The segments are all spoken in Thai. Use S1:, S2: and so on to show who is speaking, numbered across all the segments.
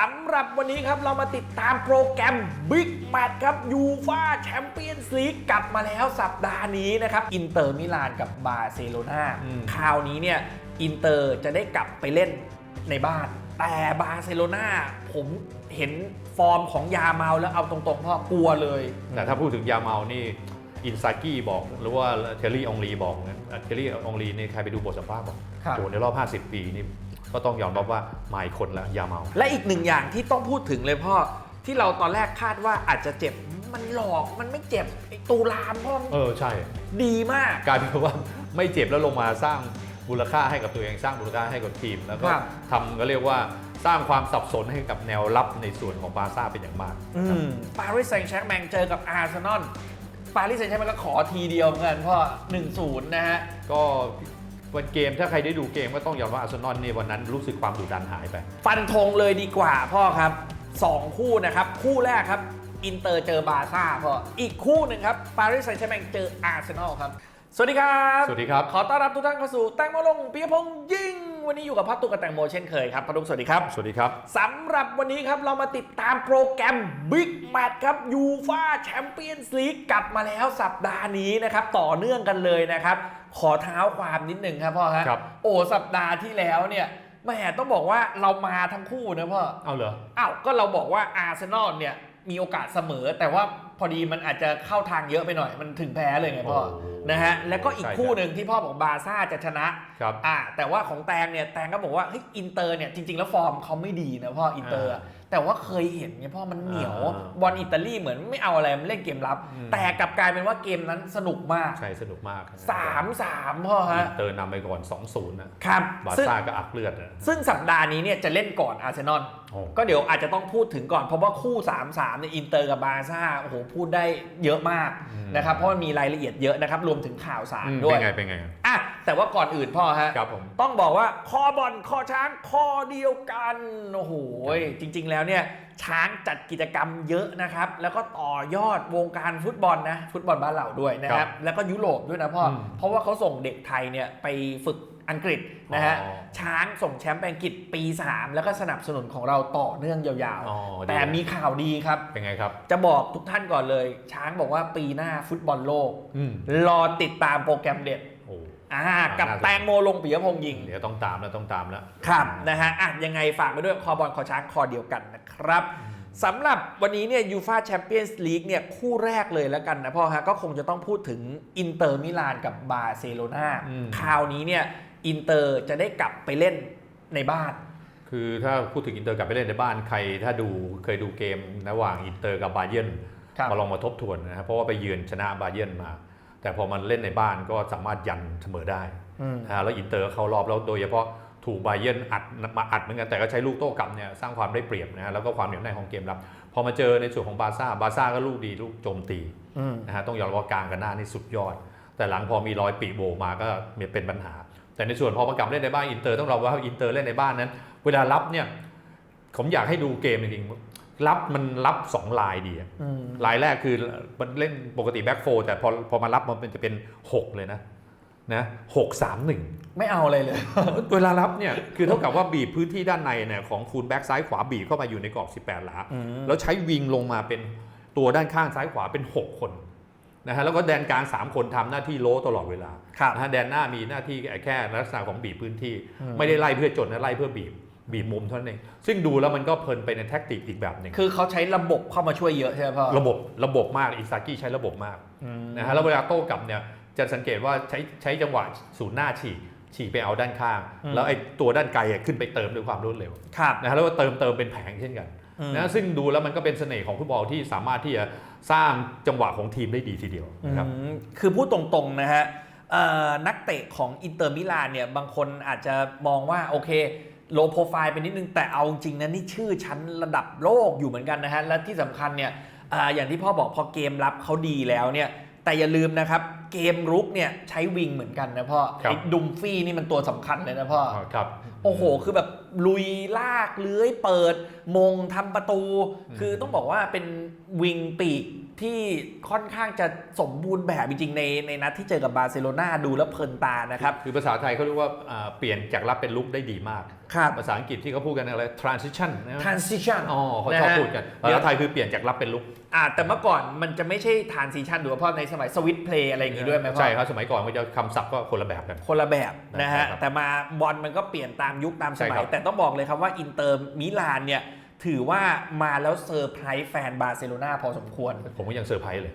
S1: สำหรับวันนี้ครับเรามาติดตามโปรแกรม Big Match ครับยูฟาแชมเปี้ยนส์ลีกกลับมาแล้วสัปดาห์นี้นะครับ อินเตอร์มิลานกับบาร์เซโลนา
S2: อืม
S1: คราวนี้เนี่ยอินเตอร์จะได้กลับไปเล่นในบ้าน แต่บาร์เซโลนาผมเห็นฟอร์มของยาเมาแล้วเอาตรงๆพ่อกลัวเลย
S2: แต่ถ้าพูดถึงยาเมานี่อินซากิบอกหรือว่าเทลลี่องลีบอกนะเทลลี่องลีนี่ใครไปดูบทสัมภาษณ์บอก
S1: ครับ
S2: โอ้ในรอบ 50 ปีนี่ ก็ต้องยอมรับว่ามาอีกคนละยาเมา
S1: และอีกหนึ่งอย่างที่ต้องพูดถึงเลยพ่อ ที่เราตอนแรกคาดว่าอาจจะเจ็บมันหลอกมันไม่เจ็บไอ้ตูรามพ่อมัน
S2: เออใช่
S1: ดีมาก
S2: กลายเป็นว่าไม่เจ็บแล้วลงมาสร้างมูลค่าให้กับตัวเองสร้างมูลค่าให้กับทีม แล้วก็
S1: ครับ
S2: ทำก็เรียกว่าสร้างความสับสนให้กับแนวรับในส่วนของบาร์ซ่าเป็นอย่างมาก
S1: อืมปารีสแซงต์แชร์แมงเจอกับอาร์เซนอลปารีสแซงต์แชร์แมงก็ขอทีเดียวเหมือนกันพ่อ1-0 นะฮะ
S2: ก็ วันเกมถ้าใครได้ดูเกมก็ต้องยอมว่าอาร์เซนอลนี่วันนั้นรู้สึกความดุดันหายไป
S1: ฟันธงเลยดีกว่าพ่อครับ 2 คู่นะครับ คู่แรกครับอินเตอร์เจอบาร์ซ่าพ่ออีกคู่หนึ่งครับปารีสแซงต์แชร์แมงเจออาร์เซนอลครับ สวัสดีครับ
S2: สวัสดีครับ
S1: ขอต้อนรับทุกท่านเข้าสู่แตงโมลงปิยพงษ์ยิ่ง วันนี้อยู่กับพัตุกกับแตงโมเช่นเคยครับพัตุกสวัสดีครับ
S2: สวัสดีครับ
S1: สำหรับวันนี้ครับเรามาติดตามโปรแกรม Big Match ครับยูฟาแชมเปี้ยนส์ลีกกลับมาแล้วสัปดาห์นี้นะครับต่อเนื่องกันเลยนะครับ ขอเท้าความนิดหนึ่งครับพ่อฮะ
S2: ครับ
S1: โอ้สัปดาห์ที่แล้วเนี่ยแหม่ต้องบอกว่าเรามาทั้งคู่นะพ่อ
S2: เอาเหรอ
S1: อ้าวก็เราบอกว่าอาร์เซนอลเนี่ยมีโอกาสเสมอ แต่ว่าพอดีมันอาจจะเข้าทางเยอะไปหน่อย มันถึงแพ้เลยไงพ่อ
S2: โอ้
S1: นะฮะแล้วก็อีก
S2: ใช่
S1: คู่หนึ่งที่พ่อบอกบาร์ซ่าจะชนะ
S2: ครับ
S1: อ่าแต่ว่าของแตงเนี่ยแตงก็บอกว่าเฮ้ยอินเตอร์เนี่ยจริง ๆ แล้วฟอร์มเขาไม่ดีนะพ่ออินเตอร์อะ แต่ว่าเคยเห็นไงพ่อมันเหนียว
S2: อ่า
S1: บอลอิตาลีเหมือนไม่เอาอะไรมันเล่นเกมรับ
S2: อืม
S1: แต่กลับกลายเป็นว่าเกมนั้นสนุกมาก
S2: ใช่สนุกมาก
S1: 3 3พ่อฮะ
S2: อินเตอร์นำไปก่อน 2-0นะครับบาร์
S1: ซึ่ง
S2: ซ่าก็อักเลือดนะ
S1: ซึ่งสัปดาห์นี้เนี่ยจะเล่นก่อนอาร์เซนอล
S2: โอ้
S1: ก็เดี๋ยวอาจจะต้องพูดถึงก่อนเพราะว่าคู่ 3-3ในยอินเตอร์กับบาร์ซ่าโอ้โหพูดได้เยอะมาก
S2: อืม
S1: นะครับเพราะมันมีรายละเอียดเยอะนะครับรวมถึงข่าวสาร
S2: อืม
S1: ด้วย
S2: เป็นไงเป็นไง
S1: อะแต่ว่าก่อนอื่นพ่อฮะ
S2: ครับผม
S1: ต้องบอกว่าคอบอลคอช้างคอเดียวกันโอ้โหจริง ๆ แล้วเนี่ยช้างจัดกิจกรรมเยอะนะครับ แล้วก็ต่อยอดวงการฟุตบอลนะฟุตบอลบ้านเราด้วยนะครับ แล้วก็ยุโรปด้วยนะพ่ออ
S2: ม
S1: เพราะว่าเขาส่งเด็กไทยเนี่ยไปฝึกอังกฤษนะฮะ
S2: อ๋อ
S1: ช้างส่งแชมป์ไปอังกฤษปี 3 แล้วก็สนับสนุนของเราต่อเนื่องยาว
S2: อ๋อ
S1: ๆ
S2: ดี
S1: แต่มีข่าวดีครับ
S2: เป็นไงครับ
S1: จะบอกทุกท่านก่อนเลย ช้างบอกว่าปีหน้าฟุตบอลโลก
S2: อืม
S1: รอติดตามโปรแกรมเด็ด
S2: โอ้
S1: อ่ากับ
S2: น่าสน
S1: แตงโมลงปิยพงษ์ยิง
S2: เดี๋ยวต้องตามแล้วต้องตามแล้ว
S1: ครับนะฮะอะยังไงฝากไปด้วยคอบอลคอช้างคอเดียวกันนะครับสำหรับวันนี้เนี่ยยูฟาแชมเปี้ยนส์ลีกเนี่ยคู่แรกเลยแล้วกันนะพ่อฮะก็คงจะต้องพูดถึงอินเตอร์มิลานกับบาร์เซโลนา
S2: อืม
S1: คราวนี้เนี่ยอินเตอร์จะได้กลับไปเล่นในบ้าน
S2: คือถ้าพูดถึงอินเตอร์กลับไปเล่นในบ้านใคร ถ้าดูเคยดูเกมระหว่างอินเตอร์กับบาเยิร์น
S1: ครับ
S2: มาลองมาทบทวนนะครับเพราะว่าไปเยือนชนะบาเยิร์นมา แต่พอมันเล่นในบ้านก็สามารถยันเสมอได้
S1: อืม
S2: นะฮะแล้วอินเตอร์เข้ารอบแล้วโดยเฉพาะถูกบาเยิร์นอัดมาอัดเหมือนกันแต่ก็ใช้ลูกโต้กลับเนี่ยสร้างความได้เปรียบนะฮะแล้วก็ความเหนียวแน่นของเกมรับ พอมาเจอในส่วนของบาร์ซ่าบาร์ซ่าก็ลูกดีลูกโจมตี
S1: อืม
S2: นะฮะต้องยอมรับว่ากลางกับหน้านี่สุดยอด แต่หลังพอมีรอยปีโบมาก็มีเป็นปัญหา แต่ในส่วนพอมากลับเล่นในบ้านอินเตอร์ต้องเราว่าอินเตอร์เล่นในบ้านนั้น เวลารับเนี่ยผมอยากให้ดูเกมจริงๆ รับมันรับสองลายดีอะ
S1: อืม
S2: ลายแรกคือมันเล่นปกติแบ็กโฟแต่พอพอมารับมันเป็นจะเป็น 6 เลยนะนะหกสามหนึ่ง
S1: ไม่เอาอะไรเลย
S2: เวลารับเนี่ย คือเท่ากับว่าบีบพื้นที่ด้านในเนี่ยของฟูลแบ็กซ้ายขวาบีบเข้ามาอยู่ในกรอบ 18 หลา
S1: อืม
S2: แล้วใช้วิงลงมาเป็นตัวด้านข้างซ้ายขวาเป็น 6 คนนะฮะแล้วก็แดนกลาง 3 คนทำหน้าที่โลตลอดเวลา
S1: ครับ
S2: นะฮะแดนหน้ามีหน้าที่แค่ลักษณะของบีบพื้นที่
S1: อืม
S2: ไม่ได้ไล่เพื่อจดนะไล่เพื่อบีบ บีบมุมเท่านั้นเองซึ่งดูแล้วมันก็เพลินไปในแท็กติกอีกแบบหนึ่ง
S1: คือเขาใช้ระบบเข้ามาช่วยเยอะใช่ไหมพ่อ
S2: ระบบระบบมากอิซากิใช้ระบบมาก
S1: อืม
S2: นะฮะแล้วเวลาโต้กลับเนี่ยจะสังเกตว่าใช้ใช้จังหวะศูนย์หน้าฉีกฉีกไปเอาด้านข้าง แล้วไอ้ตัวด้านไกลอะขึ้นไปเติมด้วยความรวดเร็ว
S1: ครับ
S2: นะฮะแล้วก็เติมเติมเป็นแผงเช่นกัน
S1: อืม
S2: นะซึ่งดูแล้วมันก็เป็นเสน่ห์ของฟุตบอลที่สามารถที่จะสร้างจังหวะของทีมได้ดีทีเดียวนะครับ
S1: อืมคือพูดตรงๆนะฮะเอ่อนักเตะของอินเตอร์มิลานเนี่ยบางคนอาจจะมองว่าโอเค โลโปรไฟล์ไปนิดนึงแต่เอาจริงนะนี่ชื่อชั้นระดับโลกอยู่เหมือนกันนะฮะและที่สำคัญเนี่ยอาอย่างที่พ่อบอกพอเกมรับเขาดีแล้วเนี่ยแต่อย่าลืมนะครับเกมรุกเนี่ยใช้วิงเหมือนกันนะพ่อ
S2: ครับ
S1: ไอ้ดุมฟี่นี่มันตัวสำคัญเลยนะพ่อ
S2: ครับ
S1: โอ้โห คือแบบลุยลากเลื้อยเปิด มงทำประตู คือต้องบอกว่าเป็นวิงปีก ที่ค่อนข้างจะสมบูรณ์แบบจริงๆในในนัดที่เจอกับบาร์เซโลนาดูแล้วเพลินตานะครับ
S2: คือภาษาไทยเขาเรียกว่าอ่าเปลี่ยนจากรับเป็นลุกได้ดีมาก
S1: ครับ
S2: ภาษาอังกฤษที่เขาพูดกันอะไร transition นะ
S1: transition
S2: อ๋อเขาชอบ
S1: นะฮะ
S2: พูดกัน
S1: เดี๋
S2: ภา
S1: ยว
S2: ษาไทยคือเปลี่ยนจากรับเป็นลุก
S1: อ่าแต่เมื่อก่อนมันจะไม่ใช่ transition หรือว่าเพราะในสมัยสวิตเพลย์อะไรอย่างงี้ด้วยไหมพ่อ
S2: ใช่ครับสมัยก่อนมันจะคำศัพท์ก็คนละแบบกัน
S1: คนละแบบนะ
S2: ใช่
S1: ฮะ
S2: ครับ
S1: แต่มาบอลมันก็เปลี่ยนตามยุคตามส
S2: ใช่
S1: มั
S2: ครั
S1: ย
S2: บ
S1: แต่ต้องบอกเลยครับว่าอินเตอร์มิลานเนี่ย ถือว่ามาแล้วเซอร์ไพรส์แฟนบาร์เซโลนาพอสมควร
S2: ผมก็ยังเซอร์ไพรส์เลย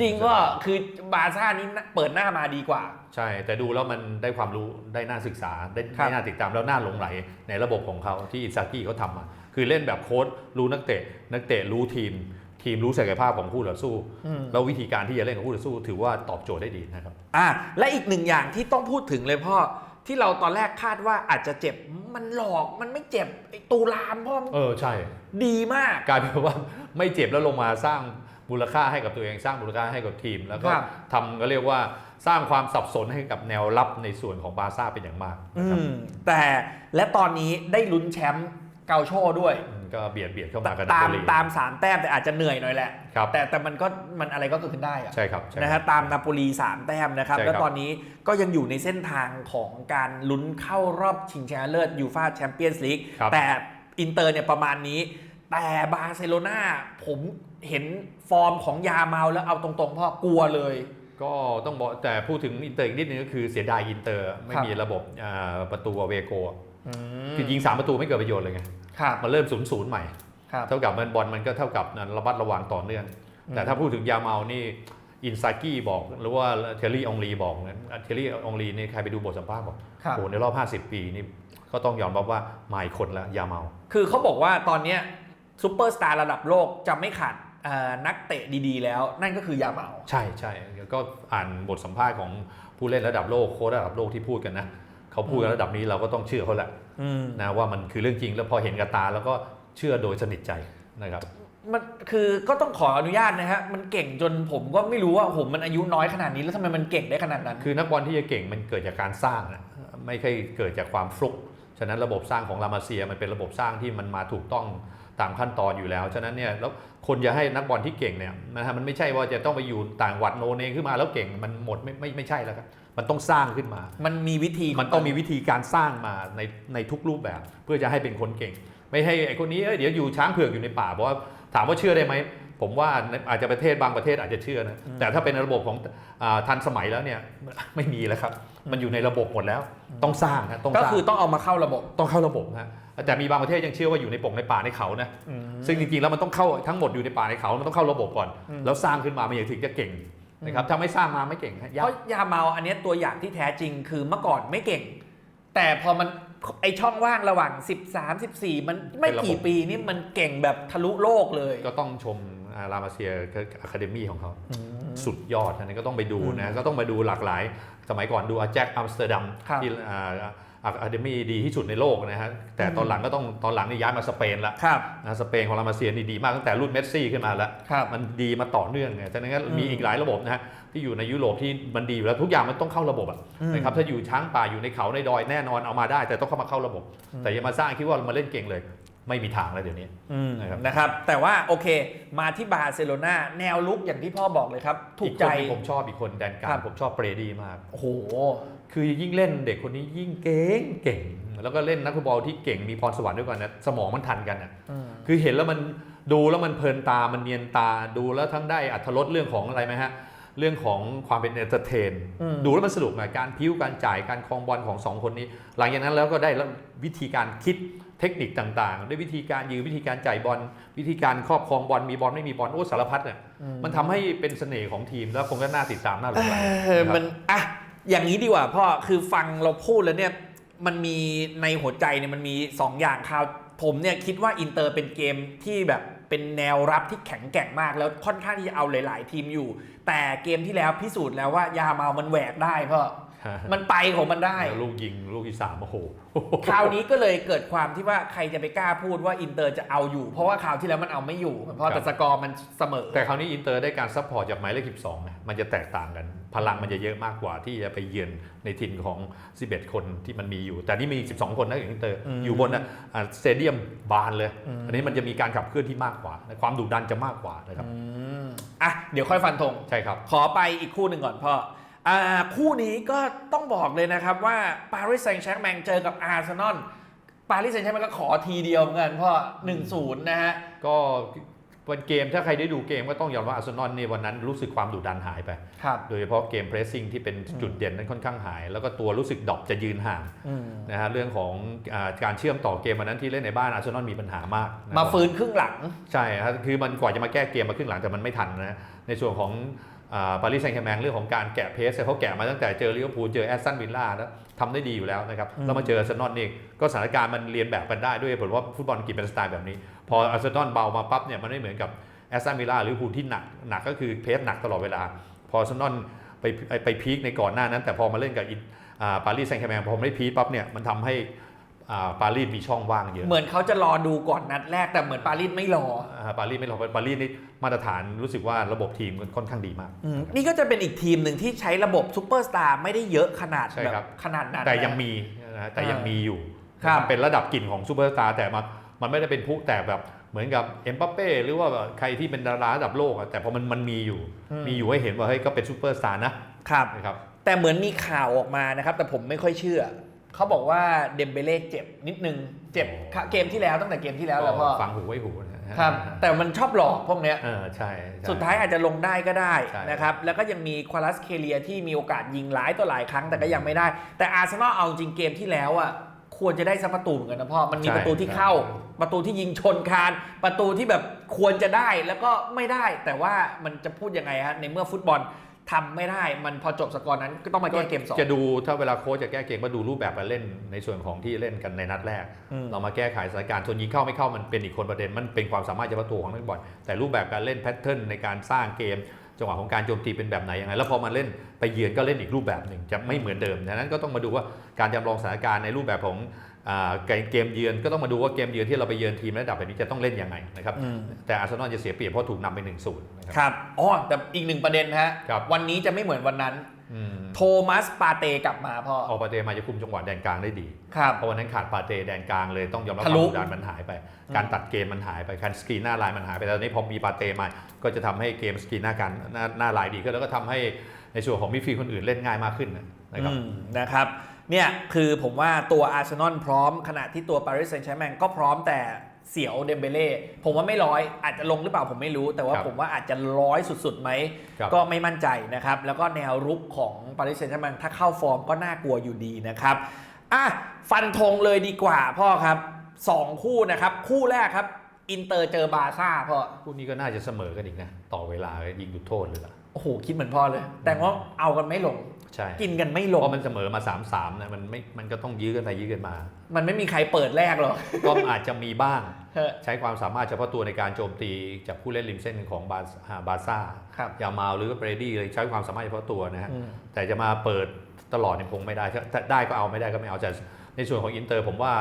S1: จริงก็คือบาร์ซ่านี่เปิดหน้ามาดีกว่า
S2: ใช่ แต่ดูแล้วมันได้ความรู้ได้น่าศึกษาได้
S1: ครับ
S2: ได้น่าติดตามแล้วน่าหลงไหลในระบบของเขาที่อินซากิเขาทำมาคือเล่นแบบโค้ดรู้นักเตะ นักเตะรู้ทีม ทีมรู้ศักยภาพของคู่ต่อสู้
S1: อืม
S2: แล้ววิธีการที่จะเล่นกับคู่ต่อสู้ ถือว่าตอบโจทย์ได้ดีนะครับ
S1: อะและอีกหนึ่งอย่างที่ต้องพูดถึงเลยพ่อที่เราตอนแรกคาดว่าอาจจะเจ็บ มันหลอกมันไม่เจ็บไอ้ตูรามพ่อ
S2: เออใช่
S1: ดีมาก
S2: กลายเป็นว่าไม่เจ็บแล้วลงมาสร้างมูลค่าให้กับตัวเองสร้างมูลค่าให้กับทีม แล้วก็
S1: ครับ
S2: ทำก็เรียกว่าสร้างความสับสนให้กับแนวรับในส่วนของบาร์ซ่าเป็นอย่างมาก
S1: อื
S2: นะครับ
S1: มแต่และตอนนี้ได้ลุ้นแชมป์เกาโชด้วย
S2: อืม ก็เบียดเบียดเข้ามากัน
S1: ตาม
S2: นาโปลี
S1: ตามสามแต้มแต่อาจจะเหนื่อยหน่อยแหละ
S2: ครับ
S1: แต่แต่มันก็มันอะไรก็เกิดขึ้นได้อะ
S2: ใช่ครับใช่
S1: นะ
S2: ค
S1: ฮะ
S2: รับ
S1: ตามนาโปลีสามแต้มนะครับ
S2: ใช่ครับ
S1: แล้วตอนนี้ก็ยังอยู่ในเส้นทางของการลุ้นเข้ารอบชิงชนะเลิศยูฟาแชมเปี้ยนส์ลีก
S2: ครับ
S1: แต่อินเตอร์เนี่ยประมาณนี้ แต่บาร์เซโลนาผมเห็นฟอร์มของยาเมาแล้วเอาตรงๆพ่อกลัวเลย
S2: ก็ต้องบอกแต่พูดถึงอินเตอร์อีกนิดนึงก็คือเสียดายอินเตอร์ ไม่
S1: ครับ
S2: มีระบบอ่าประตูเวโก
S1: อืม
S2: คือยิง 3 ประตูไม่เกิดประโยชน์เลยไง
S1: ครับ
S2: มันเริ่มศูนย์ศูนย์ใหม่
S1: ครับ
S2: เท่ากับมันบอลมันก็เท่ากับระมัดระวังต่อเนื่อง
S1: อืม
S2: แต่ถ้าพูดถึงยาเมานี่อินซากิบอกหรือว่าเทลลี่องลีบอกนะเทลลี่องลีนี่ใครไปดูบทสัมภาษณ์บอก
S1: ครับ
S2: โอ้ในรอบ 50 ปีนี่ก็ต้องยอมรับว่ามาอีกคนละยาเมา
S1: คือเขาบอกว่าตอนเนี้ยซูเปอร์สตาร์ระดับโลกจะไม่ขาดเอ่อนักเตะดีๆ แล้ว นั่นก็คือยาเมา
S2: ใช่ใช่ก็อ่านบทสัมภาษณ์ของผู้เล่นระดับโลกโค้ชระดับโลกที่พูดกันนะ เขาพูดกันระดับนี้เราก็ต้องเชื่อเขาแหละ
S1: อืม
S2: นะว่ามันคือเรื่องจริงแล้วพอเห็นกับตาแล้วก็เชื่อโดยสนิทใจนะครับ
S1: มันคือก็ต้องขออนุญาตนะฮะมันเก่งจนผมก็ไม่รู้ว่าผมมันอายุน้อยขนาดนี้แล้วทำไมมันเก่งได้ขนาดนั้น
S2: คือนักบอลที่จะเก่งมันเกิดจากการสร้างนะไม่ใช่เกิดจากความฟลุกฉะนั้นระบบสร้างของลามาเซียมันเป็นระบบสร้างที่มันมาถูกต้องตามขั้นตอนอยู่แล้ว ฉะนั้นเนี่ยแล้วคนจะให้นักบอลที่เก่งเนี่ยนะฮะมันไม่ใช่ว่าจะต้องไปอยู่ต่างจังหวัดโนเนขึ้นมาแล้วเก่งมันหมดไม่ไม่ไม่ใช่แล้วครับ มันต้องสร้างขึ้นมา
S1: มันมีวิธี
S2: มันต้องมีวิธีการสร้างมาในในทุกรูปแบบ เพื่อจะให้เป็นคนเก่ง ไม่ให้ไอ้คนนี้เอ้ยเดี๋ยวอยู่ช้างเผือกอยู่ในป่าเพราะว่าถามว่าเชื่อได้ไหมผมว่าอาจจะประเทศบางประเทศอาจจะเชื่อนะแต่ถ้าเป็นระบบของอาทันสมัยแล้วเนี่ยไม่มีแล้วครับ มันอยู่ในระบบหมดแล้ว ต้องสร้างนะต้อง
S1: ก็
S2: สร้าง
S1: คือต้องเอามาเข้าระบบ
S2: ต้องเข้าระบบนะแต่มีบางประเทศยังเชื่อว่าอยู่ในปงในป่าในเขานะซึ่งจริงๆแล้วมันต้องเข้าทั้งหมดอยู่ในป่าในเขา มันต้องเข้าระบบก่อน
S1: อืม
S2: แล้วสร้างขึ้นมามันถึงจะเก่ง นะครับถ้าไม่สร้างมาไม่เก่งฮะยา
S1: เพ
S2: ก
S1: ราะยาเมาอันเนี้ยตัวอย่างที่แท้จริงคือเมื่อก่อนไม่เก่ง แต่พอมันไอช่องว่างระหว่าง 13 14 มันไม่กี่ปีนี่มันเก่งแบบทะลุโลกเลย
S2: ก็ต้องชมรามาเซียอะคาเดมี่ของเขาสุดยอดอันนี้ก็ต้องไปดูนะก็ต้องมาดูหลากหลาย สมัยก่อนดูอาแจ็คอัมสเตอร์ดัม
S1: ครับ
S2: ที่อะคาเดมี่ดีที่สุดในโลกนะฮะแต่ตอนหลังก็ต้องตอนหลังนี่ย้ายมาสเปนละ
S1: ครับ
S2: นะสเปนของรามาเซียนี่ดีมากตั้งแต่รุ่นเมสซี่ขึ้นมาแล้ว
S1: ครับ
S2: มันดีมาต่อเนื่องเนี่ยฉะนั้นก็
S1: อืม
S2: มีอีกหลายระบบนะฮะที่อยู่ในยุโรปที่มันดีอยู่แล้วทุกอย่างมันต้องเข้าระบบอะ
S1: อืม
S2: นะครับถ้าอยู่ช้างป่าอยู่ในเขาในดอยแน่นอนเอามาได้ แต่ต้องเข้ามาเข้าระบบ แต่อย่ามาสร้างคิดว่ามาเล่นเก่งเลยไม่มีทางแล้วเดี๋ยวนี้
S1: อืม
S2: นะครับ
S1: นะครับ แต่ว่าโอเค มาที่บาร์เซโลนาแนวลุกอย่างที่พ่อบอกเลยครับ ถูกใจ
S2: อีคนที่ผมชอบอีกคนแดนกลา
S1: ครั
S2: ง
S1: บ
S2: ผมชอบเปรดีมาก
S1: โอ้โห
S2: คือยิ่งเล่นเด็กคนนี้ยิ่งเก่งเก่ง แล้วก็เล่นนักฟุตบอลที่เก่งมีพรสวรรค์ด้วยกันนะสมองมันทันกันนะ
S1: อืม
S2: คือเห็นแล้วมันดูแล้วมันเพลินตามันเนียนตาดูแล้วทั้งได้อัธรสเรื่องของอะไรไหมฮะเรื่องของความเป็นเอนเตอร์เทน
S1: อืม
S2: ดูแล้วมันสนุกนะการพิ้วการจ่ายการคลองบอลของสองคนนี้ หลังจากนั้นแล้วก็ได้แล้ววิธีการคิดเทคนิคต่างๆ ด้วยวิธีการยืนวิธีการจ่ายบอลวิธีการครอบครองบอลมีบอลไม่มีบอลโอ้สารพัดเนี่ยมันทำให้เป็นเสน่ห์ของทีมแล้วคงก็น่าติดตามน่าหลงไหล
S1: เออ
S2: นะครับ
S1: มันอะ อย่างนี้ดีกว่าพ่อคือฟังเราพูดแล้วเนี่ยมันมีในหัวใจเนี่ยมันมี 2 อย่างคราวผมเนี่ยคิดว่าอินเตอร์เป็นเกมที่แบบเป็นแนวรับที่แข็งแกร่งมากแล้วค่อนข้างที่จะเอาหลาย ๆ ทีมอยู่ แต่เกมที่แล้วพิสูจน์แล้วว่ายาเมามันแหวกได้พ่อ มันไปของมันได้
S2: แล้วลูกยิงลูกที่สามโอ้โห
S1: คราวนี้ก็เลยเกิดความที่ว่าใครจะไปกล้าพูดว่าอินเตอร์จะเอาอยู่ เพราะว่าคราวที่แล้วมันเอาไม่อยู่ เพราะแต่สกอร์มันเสมอ
S2: แต่คราวนี้อินเตอร์ได้การซัพพอร์ตจากหมายเลข 12 นะ มันจะแตกต่างกัน พลังมันจะเยอะมากกว่าที่จะไปเยือนในทีมของ 11 คนที่มันมีอยู่ แต่นี่มี 12 คนนะอินเตอร์
S1: อืม
S2: อยู่บนสเตเดียมบานเลย
S1: อืม
S2: อันนี้มันจะมีการขับเคลื่อนที่มากกว่า ความดุดันจะมากกว่านะครับ
S1: อืมอะเดี๋ยวค่อยฟันธง
S2: ใช่ครับ
S1: ขอไปอีกคู่หนึ่งก่อนพ่ออ่า คู่นี้ก็ต้องบอกเลยนะครับว่าปารีสแซงต์แชร์กแมงเจอกับอาร์เซนอลปารีสแซงต์แชร์กแมงก็ขอทีเดียวเหมือนกันพ่อ1-0นะฮะ
S2: ก็วันเกมถ้าใครได้ดูเกมก็ต้องยอมว่าอาร์เซนอลเนี่ยวันนั้นรู้สึกความดุดันหายไป
S1: ครับ
S2: โดยเฉพาะเกมเพรสซิ่งที่เป็นจุดเด่นนั้นค่อนข้างหาย แล้วก็ตัวรู้สึกดรอปจะยืนห่าง
S1: อืม
S2: นะฮะเรื่องของอาการเชื่อมต่อเกมวันนั้นที่เล่นในบ้านอาร์เซนอลมีปัญหามากนะครับ
S1: มาฟื้นครึ่งหลัง
S2: ใช่ครับคือมันกว่าจะมาแก้เกมมาครึ่งหลังแต่มันไม่ทันนะในส่วนของ ปารีสแซงต์แชร์แมงเรื่องของการแกะเพสเขาแกะมาตั้งแต่เจอลิเวอร์พูลเจอแอสตันวิลล่าแล้วทำได้ดีอยู่แล้วนะครับแล้วมาเจออาร์เซนอลนี่ก็สถานการณ์มันเรียนแบบกันได้ด้วยผลว่าฟุตบอลอังกฤษเป็นสไตล์แบบนี้ พออาร์เซนอลเบามาปั๊บเนี่ยมันไม่เหมือนกับแอสตันวิลล่าหรือพูลที่หนักหนักก็คือเพสหนักตลอดเวลา พออาร์เซนอลไปไปพีคในก่อนหน้านั้น แต่พอมาเล่นกับอินอ่าปารีสแซงต์แชร์แมงพอไม่พีคปั๊บเนี่ยมันทำให้ ปารีสมีช่องว่างเยอะ
S1: เหมือนเขาจะรอดูก่อนนัดแรกแต่เหมือนปารีสไม่รอ
S2: อ่าปารีสไม่รอปารีสนี่มาตรฐานรู้สึกว่าระบบทีมค่อนข้างดีมาก
S1: อืมนี่ก็จะเป็นอีกทีมหนึ่งที่ใช้ระบบซูเปอร์สตาร์ไม่ได้เยอะขนาด
S2: ใช่
S1: แบบ
S2: ครับ
S1: ขนาดนั้น
S2: แต่ยัง
S1: นะ
S2: มีนะฮะแต่ยังมีอยู่
S1: ครับ
S2: เป็นระดับกลิ่นของซูเปอร์สตาร์แต่มันมันไม่ได้เป็นผู้แต่แบบเหมือนกับเอ็มบัปเป้หรือว่าแบบใครที่เป็นดาราระดับโลกอะแต่พอมันมันมีอยู่ มีอยู่ให้เห็นว่าเฮ้ยก็เป็นซูเปอร์สตาร์นะครับนะครับ
S1: แต่เหมือนมีข่าวออกมานะครับ แต่ผมไม่ค่อยเชื่อ เขาบอกว่าเดมเบเล่เจ็บนิดนึง เจ็บ
S2: อ๋อ
S1: เกมที่แล้วตั้งแต่เกมที่แล้วแล้วพ่อ
S2: ก็ฟังหูไว้หูนะฮะ
S1: ครับ แต่มันชอบหลอกพวกเนี้ย
S2: เออใช่ใช่
S1: สุดท้ายอาจจะลงได้ก็ได้
S2: ใช่
S1: นะครับ แล้วก็ยังมีควาลัสเคเลียที่มีโอกาสยิงหลายต่อหลายครั้งแต่ก็ยังไม่ได้ แต่อาร์เซนอลเอาจริงเกมที่แล้วอะควรจะได้สักประตูเหมือนกันนะพ่อ มันมีประตูที่เข้า ประตูที่ยิงชนคาน ประตูที่แบบควรจะได้แล้วก็ไม่ได้ แต่ว่ามันจะพูดยังไงฮะในเมื่อฟุตบอล ทำไม่ได้มันพอจบสกอร์นั้นก็ต้องมาแก้เกมสอง
S2: จะดูถ้าเวลาโค้ชจะแก้เกมก็ดูรูปแบบการเล่นในส่วนของที่เล่นกันในนัดแรก
S1: อืม
S2: เรามาแก้ไขสถานการณ์ส่วนยิงเข้าไม่เข้ามันเป็นอีกคนประเด็นมันเป็นความสามารถเฉพาะตัวของนักบอลแต่รูปแบบการเล่นแพทเทิร์นในการสร้างเกม จังหวะของการโจมตีเป็นแบบไหนยังไงแล้วพอมาเล่นไปเยือนก็เล่นอีกรูปแบบหนึ่งจะไม่เหมือนเดิมดังนั้นก็ต้องมาดูว่าการจำลองสถานการณ์ในรูปแบบของอ่า เกมเยือนก็ต้องมาดูว่าเกมเยือนที่เราไปเยือนทีมระดับแบบนี้จะต้องเล่นยังไงนะครับ
S1: อืม
S2: แต่อาร์เซนอลจะเสียเปรียบเพราะถูกนำไป1นศูนย์นะครับ
S1: ครับอ๋อแต่อีกหนึ่งประเด็นฮะ
S2: ครับ
S1: วันนี้จะไม่เหมือนวันนั้น
S2: อืม
S1: โทมัสปาเตกลับมาพ่อ
S2: ออกปาเตมาจะคุมจังหวะแดนกลางได้ดี
S1: ครับ
S2: เพราะวันนั้นขาดปาเตแดนกลางเลยต้องยอมรับค
S1: ทะ
S2: วาม
S1: ลุ
S2: ดุดันมันหายไป การตัดเกมมันหายไปการสกรีนหน้าลายมันหายไปแต่ตอนนี้พอมีปาเตมาก็จะทำให้เกมสกรีนหน้าการหน้าหน้าลายดีขึ้นแล้วก็ทำให้ในส่วนของมิดฟิลด์คนอื่นเล่นง่ายมากขึ้นนะครับ
S1: อืมนะครับ เนี่ยคือผมว่าตัวอาร์เซนอลพร้อมขณะที่ตัวปารีสแซงต์แชร์แมงก็พร้อมแต่เสียวเดมเบเล่ผมว่าไม่ร้อยอาจจะลงหรือเปล่าผมไม่รู้ แต่ว่า
S2: ครับ
S1: ผมว่าอาจจะร้อยสุดๆไหม
S2: ครับ
S1: ก็ไม่มั่นใจนะครับ แล้วก็แนวรุกของปารีสแซงต์แชร์แมงถ้าเข้าฟอร์มก็น่ากลัวอยู่ดีนะครับอะฟันธงเลยดีกว่าพ่อครับสองคู่นะครับ คู่แรกครับอินเตอร์เจอบาร์ซ่าพ่อ
S2: คู่นี้ก็น่าจะเสมอกันอีกนะ ต่อเวลายิงจุดโทษเลยล่ะ
S1: โอ้โหคิดเหมือนพ่อเลย แต่ว่าเอากันไม่ลง
S2: ใช่
S1: กินกันไม่ล
S2: เพ
S1: ง
S2: ราะมันเสมอมา3ามสามนะมันไม่มันก็ต้องยื้อกันไปยื้อกันมา
S1: มันไม่มีใครเปิดแรกหรอก
S2: ก็อาจจะมีบ้าง
S1: เฮ้ย
S2: ใช้ความสามารถเฉพาะตัวในการโจมตีจากผู้เล่นริมเส้นของบาร์อ่าบาร์ซ่า
S1: ครับ
S2: ยามาลหรือว่าเบรดี้เลยใช้ความสามารถเฉพาะตัวนะฮะ
S1: อืม
S2: แต่จะมาเปิดตลอดเนี่ยคงไม่ได้ถ้าได้ก็เอาไม่ได้ก็ไม่เอาแต่ในส่วนของอินเตอร์ผมว่า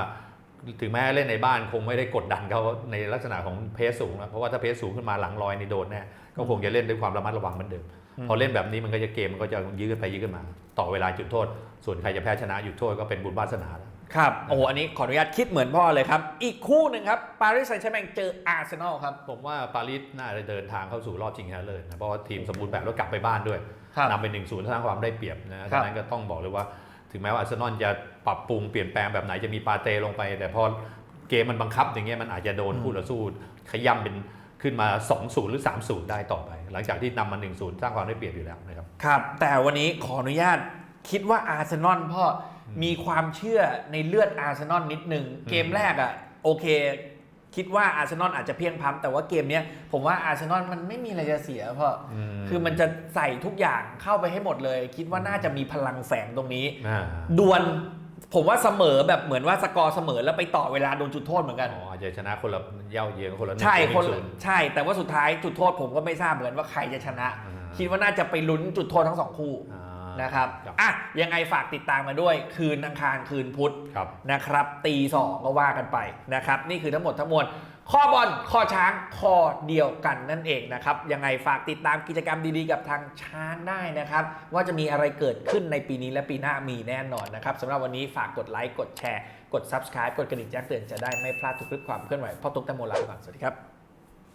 S2: ถึงแม้เล่นในบ้านคงไม่ได้กดดันเขาในลักษณะของเพสสูงนะเพราะว่าถ้าเพสสูงขึ้นมาหลังลอยในโดนแน่ก็คงจะเล่นด้วยความระมัดระวังเหมือนเดิม
S1: อืม
S2: พอเล่นแบบนี้มันก็จะเกมมันก็จะยื้อกันไปยื้อกันมา ต่อเวลาจุดโทษ ส่วนใครจะแพ้ชนะจุดโทษก็เป็นบุญวาสนาแล้ว
S1: ครับ โอ้โห อันนี้ขออนุญาตคิดเหมือนพ่อเลยครับ อีกคู่หนึ่งครับ ปารีสแซงต์แชร์แมงเจออาร์เซนอลครับ
S2: ผมว่าปารีสน่าจะเดินทางเข้าสู่รอบชิงชนะเลิศนะ เพราะว่าทีมสมบูรณ์แบบแล้วกลับไปบ้านด้วย
S1: ครับ
S2: นำเป็นหนึ่งศูนย์สร้างความได้เปรียบนะ
S1: ครั
S2: ดั
S1: บ
S2: งนั้นก็ต้องบอกเลยว่า ถึงแม้ว่าอาร์เซนอลจะปรับปรุงเปลี่ยนแปลงแบบไหนจะมีปาเตลงไป แต่พอเกมมันบังคับอย่างเงี้ยมันอาจจะโดนคู่ต่อสู้ขย้ำเป็น ขึ้นมา 2-0 หรือ 3-0 ได้ต่อไป หลังจากที่นำมา 1-0 สร้างความได้เปรียบอยู่แล้วนะครับ
S1: ครับ แต่วันนี้ขออนุญาตคิดว่าอาร์เซนอลพ่ออมีความเชื่อในเลือดอาร์เซนอลนิดนึง เกมแรกอะโอเค คิดว่าอาร์เซนอลอาจจะเพียงพล้ำแต่ว่าเกมเนี้ยผมว่าอาร์เซนอลมันไม่มีอะไรจะเสียพ่ออ
S2: ม
S1: คือมันจะใส่ทุกอย่างเข้าไปให้หมดเลย คิดว่าน่าจะมีพลังแฝงตรงนี้
S2: อ่า
S1: ดวล ผมว่าเสมอแบบเหมือนว่าสกอร์เสมอแล้วไปต่อเวลาโดนจุดโทษเหมือนกัน
S2: อ๋ออาจจะชนะคนละเย่าเยือนคนละหง
S1: ใช่คน
S2: ศูย์
S1: ใช่ แต่ว่าสุดท้ายจุดโทษผมก็ไม่ทราบเหมือนกันว่าใครจะชนะ
S2: อ่า
S1: คิดว่าน่าจะไปลุ้นจุดโทษทั้งสองคู่
S2: อ่า
S1: นะครับ
S2: ครับ
S1: อะยังไงฝากติดตามมาด้วย คืนอังคารคืนพุธ
S2: ครับ
S1: นะครับตีสองก็ว่ากันไปนะครับ นี่คือทั้งหมดทั้งมวล ข้อบอลข้อช้างข้อเดียวกันนั่นเองนะครับ ยังไงฝากติดตามกิจกรรมดีๆกับทางช้างได้นะครับ ว่าจะมีอะไรเกิดขึ้นในปีนี้และปีหน้ามีแน่นอนนะครับสำหรับวันนี้ฝากกดไลค์กดแชร์ กด subscribe กดกระดิ่งแจ้งเตือนจะได้ไม่พลาดทุกคลิปความเคลื่อนไหวพ่อตุ๊กแตงโมลาไปก่อนสวัสดีครับ